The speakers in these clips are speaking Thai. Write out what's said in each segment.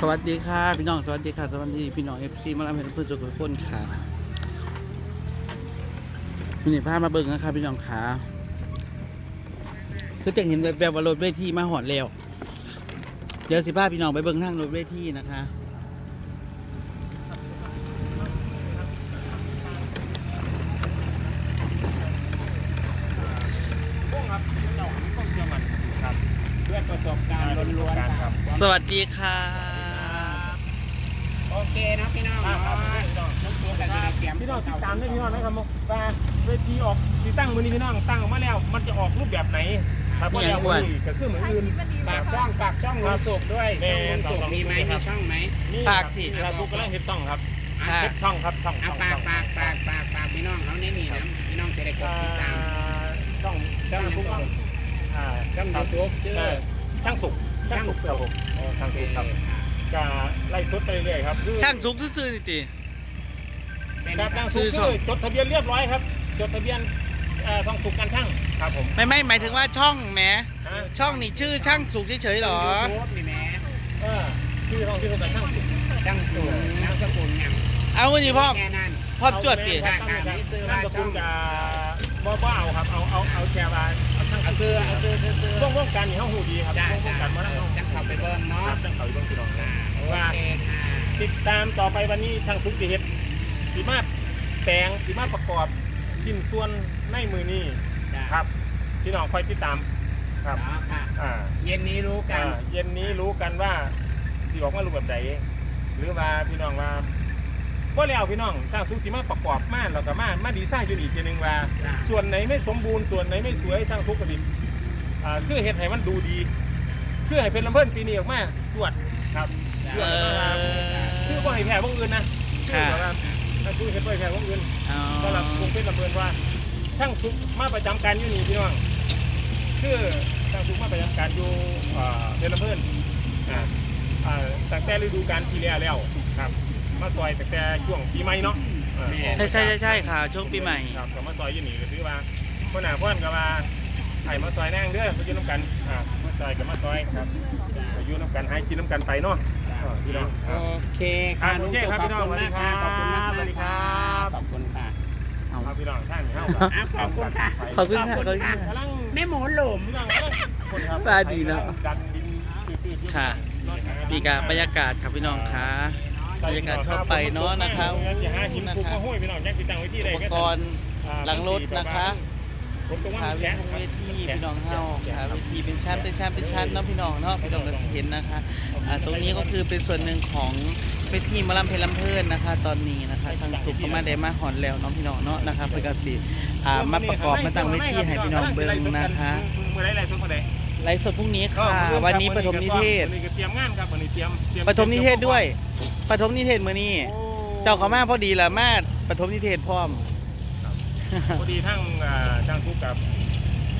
สวัสดีค่ะพี่น้องสวัสดีค่ะ สวัสดีพี่น้องเอฟซีมาลำเพลินเพื่อนสุขทุกคนค่ะมีนี่พามาเบิ่งนะคะพี่น้องขาคือจะเห็นแบบว่ารถเวทีมาหอดแล้วเดี๋ยวสิพาพี่น้องไปเบิ่งทางรถเวทีนะคะสวัสดีค่ะ เคเนาะพี่น้องครัเนาะบครับพี่น้องน้องตัวกันจะได้เตรียมพี่น้องติดตามด้วยพี่น้องนะครับว่าเวทีออกที่ตั้งมือนี้พี่น้องตั้งออกมาแล้วมันจะออกรูปแบบไหนครับว่าแล้วมือนี้ก็คือมืออื่นฝากช่องฝากช่องลุงสุกด้วยแม่ช่องลุงสุกมีไหมครัมีบช่องไหมนี่ฝากสิเราทุกกำลังเฮ็ดต้องครับค่ะเฮ็ดช่องครับช่องเอาช่องฝากช่องฝากฝากฝากฝากพี่น้องเขาในนี่นะพี่น้องจะได้กดอ่าติดตามช่องช่องทุก YouTube อ่าช่องคยูรับทูบชื่อเออช่างสุขช่างสุขครับผมเออช่างสุขครับ จะไล่สดไปเรื่อยๆครับคือช่างสุกซื่อๆนี่ติเป็นครับช่างสุชื่ขอช่องคือจดทะเบียนเรียบร้อยครับ จดทะเบียนเอ่อช่องสุขการช่างครับผมไม่ไม่หมายถึงว่าช่องแหมฮะช่องนี่ชื่อช่างสุกเฉยๆหรอ ยูทูบนี่แหม่เออชื่อช่องชื่อการช่างสุขช่างสุกนามสกุลยังเอาวันนี้พ่อแค่นั้น พ่อจวดติเอาแม่ครับ นั่นก็คุณจะบ่บ่เอาครับ เอาเอาเอาแค่ว่าเอาช่างเอาสุซื้อขเอาซื้อซื้อซื้อวงวงการนี่เฮาหูดีครับจ้าวงวงจ้าการมาแล้วเฮาจังเข้าไปเบิ่งคเนาะรับจังเขาอยู่เบิ่งพี่น้องจ้าโอ ว่าเคค่ะติดตามต่อไปวันนี้ช่างสุขสิเฮ็ดสิมาแปลงสิมาประกอบชิ้นส่วนในมือนี้จ้าครับพี่น้องคอยติดตามครับอ๋อค่ะอ่าเย็นนี้รู้กันอ่าเย็นนี้รู้กันว่าสิออกมารูปแบบใดหรือว่าพี่น้องว่าว่าแล้วพี่น้องสร้างสุขสิมาประกอบมาแล้วก็มามาดีไซน์อยู่อีกทีหนึงว่าจ้ะส่วนไหนไม่สมบูรณ์ส่วนไหนไม่สวยสร้างทุกข์กระดิบอ่าคือเห็ดให้มันดูดี คือให้เป็นลำเพิ่นปีนี้ออกมาตรวจครับ เออ คือว่าให้แพ้พวกอื่นนะคือแบบว่าถ้าคือเห็ดไว้แพ้พวกอื่นเอาสำหรับวงเป็นลำเพิ่นว่าช่างทุกข์มาประจำการอยู่นี่พี่น้องคือช่างทุกข์มาประจำการอยู่อ่าเป็นลำเพิ่นอ่าอ่าตั้งแต่ฤดูกาลที่แล้วแล้วครับ มาซอยตั้งแต่ช่วงปีใหม่เนาะอ่า ใช่ใช่ใช่ใช่ค่ะ ช่วงปีใหม่ ครับก็มาซอยอยู่นี่ก็ถือว่าคนหน้าพ่อนก็ว่าไอ้มาซอยแน่งเด้อไปอยู่น้ำกันอ่ามาซอยก็มาซอยครับไปอยู่น้ำกันให้กินน้ำกันไปเนาะอ่า พี่น้องคโอรับ เคครัค่ะบลุงโอเคสุครับขพี่น้องขอบคุณมากค่ะสวัสดีครับขอบคุณมากสวัสดีครับ ขอบคุณค่ะเอาเอาพี่น้องท่านนี่เฮาอะขอบคุณค่ะ ขอบคุณค่ะขอบคุณค่ะ กำลังแม่หมูหลุมพี่น้องกำลังคนครับว่าดีเนอะ ดันดินตืดๆอยู่ค่ะดีกับบรรยากาศครับพี่น้องค่ะบรรยากาศทั่วไปเนาะนะครับจะหาหินปลูกมาห้อยพี่น้องแยกติดตั้งไว้ที่ใดอุปก็กรณ์ หลังรถนะคะผมตรงว่า ขามันเวแข็งทีเวทีพี่น้องเฮาขาเวทีเป็นชั้นเป็นชั้นเป็นชั้นเนาะพี่น้องเนาะพี่น้องก็สิเห็นนะคะอ่าตรงนี้ก็คือเป็นส่วนหนึ่งของเวทีหมะลำเพลลำเพลินนะคะ ตอนนี้นะคะทางสุขก็มาได้มาหอนแล้วเนาะพี่น้องเนาะนะคะเพื่อก็สิอ่ามาประกอบมาตั้งเวทีให้พี่น้องเบิ่งนะคะเมื่อไรไรสุดเมื่อไรไลฟ์สดพรุ่งนี้ค่ะ วันนี้ปฐมนิเทศวันนี้ก็เตรียมงานครับวันนี้เตรียมเตรียปฐมนิเทศด้วยปฐมนิเทศมื้อนี้โอ้เจ้าเขามาพอดีละมาปฐมนิเทศพร้อม พอดีทั้งอ่าทางทุกกับ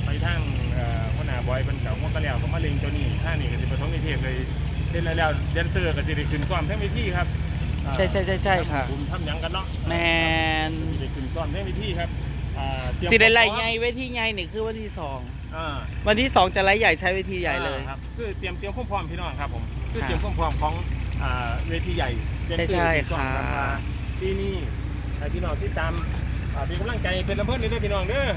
ไปทั้งอ่าพ่อหน้าบอยเป็นเก่าหัวกระแล้วก็มาเล็งเจ้านี่ท่านี่ก็สิปฐมนิเทศเลยเล่นแล้วแล้วแดนเซอร์ก็สิได้ขึ้นซ้อมทั้งเวทีครับอ่าใช่ใช่ใช่ใช่ค่ะผมทำหยังกันเนาะแมนสิได้ขึ้นซ้อมทั้งเวทีครับอ่าเตรียมสิได้ไล่ใหญ่เวทีใหญ่นี่คือวันที่สองอ่าวันที่สองจะไล่ใหญ่ใช้เวทีใหญ่เลยอ่าครับคือเตรียมเตรียมความพร้อมพี่น้องครับผมคือค่ะเตรียมความพร้อมของอ่าเวทีใหญ่ใช่ใช่เตรียมตัวค่ะที่สองรับว่าปีนี้ให้พี่น้องที่ตาม อ่าเป็นกำลังใจเป็นลำเพิ่นเลยเด้อพี่น้องเด้อ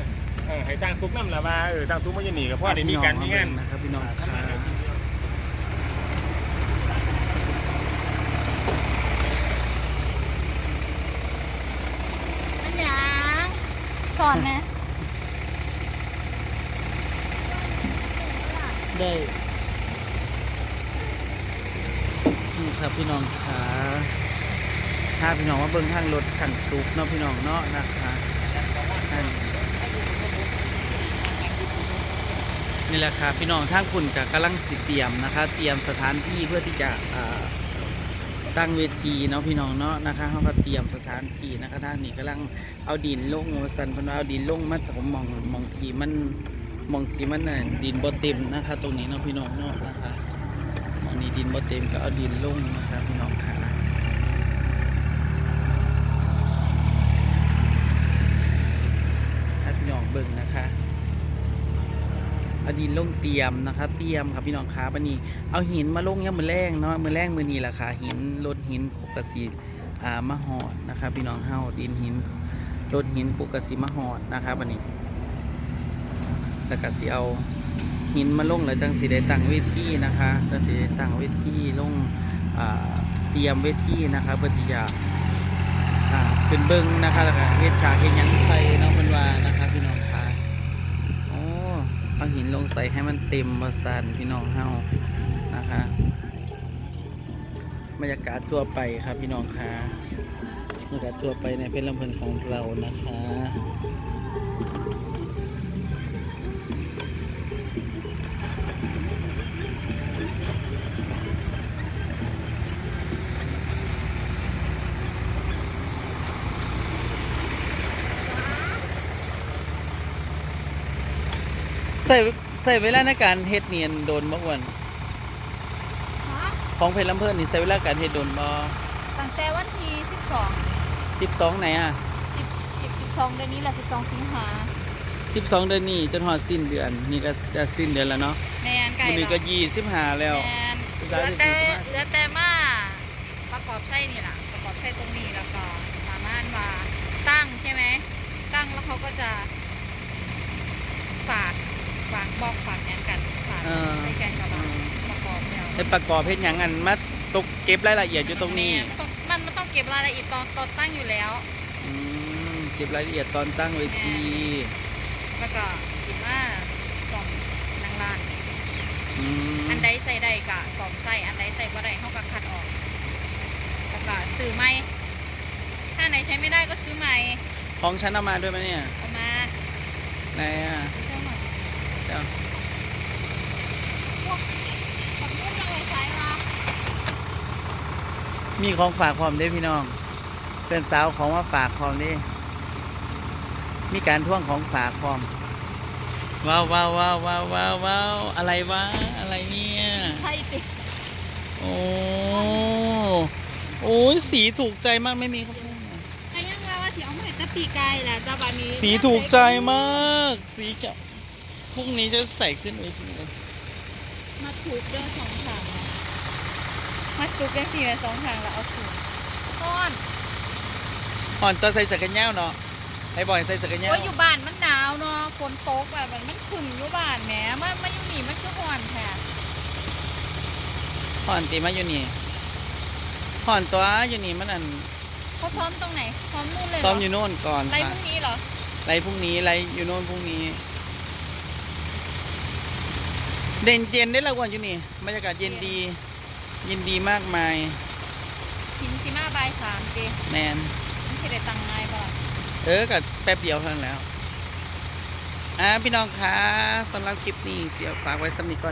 เออให้สร้างซุกน้ำละว่าเออสร้างซุกมันจะหนีกับพ่อได้มีการมีงานนะครับพี่น้องทำค่ะงานมันหยังสอนไหมได้นี่ครับพี่น้องค่ะ ถ้าพี่น้องว่าเบิ้งทางรถขันซุกเนาะพี่น้องเนาะนะคะนี่แหละค่ะพี่น้องทางคุณกับกำลังสิเตรียมนะคะ เตรียมสถานที่เพื่อที่จะตั้งเวทีเนาะพี่น้องเนาะนะคะเขาก็เตรียมสถานที่นะคะท่านนี่กำลังเอาดินลงสันพนเอาดินลงมาถมมองมองทีมันมองทีมันน่ะดินบ่เต็มนะคะ ตรงนี้เนาะพี่น้องเนาะนะคะมองนี้ดินบ่เต็มก็เอาดินลงนะคะพี่น้องค่ะถ้าพี่น้อง เบิ่งนะคะเอาดินลงเตรียมนะคะ เตรียมครับพี่น้องคะบันนี้ เอาหินมาลงยังมือแรงเนาะมือแรงมือนี้แหละค่ะหินรถหินโคกสีอ่ามาหอดนะคะพี่น้องเฮาดินหินรถหินโคกสีมาหอดนะคะบันนี้แล้วก็สิเอาหินมาลงแล้วจังสีได้ตั้งเวทีนะคะจังสีได้ตั้งเวทีลงอ่าเตรียมเวทีนะคะเพื่อที่จะอ่าขึ้นเบิ้งนะคะแล้วก็เฮ็ดฉากเฮ็ดยังใส่เนาะเพิ่นว่านะคะพี่น้องคะโอ้ เอาหินลงใส่ให้มันเต็มประสานพี่น้องเฮานะคะบรรยากาศทั่วไปครับพี่น้องคะบรรยากาศทั่วไปในเพชรลำเพลินของเรานะคะ ใส่ใส่เวลาในการเฮ็ดเนียนโดนบ่อ้วนฮะของเพชรลำเพิ่นนี่ใช้เวลาการเฮ็ดโดนบ่ตั้งแต่วันที่สิบสอง12ไหนอะสิบสิบสิบสองเดือนนี้แหละสิบสองสิงหา12เดือนนี้จนฮอดสิ้นเดือนนี่ก็จะสิ้นเดือนแล้วเนาะแมนไก่วันนี้ก็25แล้วแมนสุเหดท้ายลือที่แต่สุดมากเหลือแต่มาประกอบไส้นี่แหละประกอบไส้ตรงนี้แล้วก็สามารถมาตั้งใช่ไหมตั้งแล้วเขาก็จะฝากฝาก บอกฝากแนกันฝากเออใส่แกนกระบาประกอบแล้วให้ประกอบเฮ็ดหยังอันมาตกเก็บรายละเอียดอยู่ตรงนี้แม่ต้องมันมันต้องเก็บรายละเอียดตอนตอนตั้งอยู่แล้วอืมเก็บรายละเอียดตอนตั้งเวทีแล้วก็คิดว่าสองนางลานอืมอันใดใส่ได้กะสองใส่อันใดใส่บ่ได้เขาก็คัดออกแล้วก็ซื้อใหม่ถ้าไหนใช้ไม่ได้ก็ซื้อใหม่ ของฉันเอามาด้วยไหมเนี่ยเอามาไหนอะซื้ อเครื่องใหม่เดี๋ยวพวกกับรุ่นเราใช้มามีของฝากพร้อมเด้พี่น้องเพื่อนสาวของมาฝากพร้อมเด้มีการท่วงของฝากพร้อมว้าวว้าวว้าวว้าวว้าวว้าวอะไรวะอะไรเนี่ยใช่ติโอ้โอ้ยสีถูกใจมากไม่มีครับไอ้ยังไงว่าสิเอามาเห็ดแตะปีกายแหละแต่บัดนี้ สีถูกใจมาก สีจะ พรุ่งนี้จะใส่ขึ้นเวทีเลยมาถูกเด้อสองทางมาจุกได้สี่ไปสองทางแล้วเอาถูกก้อนอ่อนตอนใส่สักกันยาวเนาะไอ้บอยใส่สักกันยาวโอ้ยอยู่บ้านมันหนาวเนาะฝนตกแบบมันมันขึ้นอยู่บ้านแหมมันมันอยู่นี่มันก็ห่อนแท้อ่อนตีมาอยู่นี่อ่อนตัวอยู่นี่มันอันเขาซ้อมตรงไหนซ้อมนู่นเลยเหรซ้อมอยู่โน่นก่อนไรพค่ะรุ่งนี้เหรอไรพรุ่งนี้ไรอยู่โน่นพรุ่งนี้ เด่นเย็นได้ละวันอยู่นี่บรรยากาศเย็นดี เย็นดีมากมายหินซิมาบายสามเกแมนมันคือได้ตังค์ง่ายปะล่ะเออกับแป๊บเดียวเท่านั้นแล้วอ่าพี่น้องคะสำหรับคลิปนี้เสียฝากไว้สำนีก่อน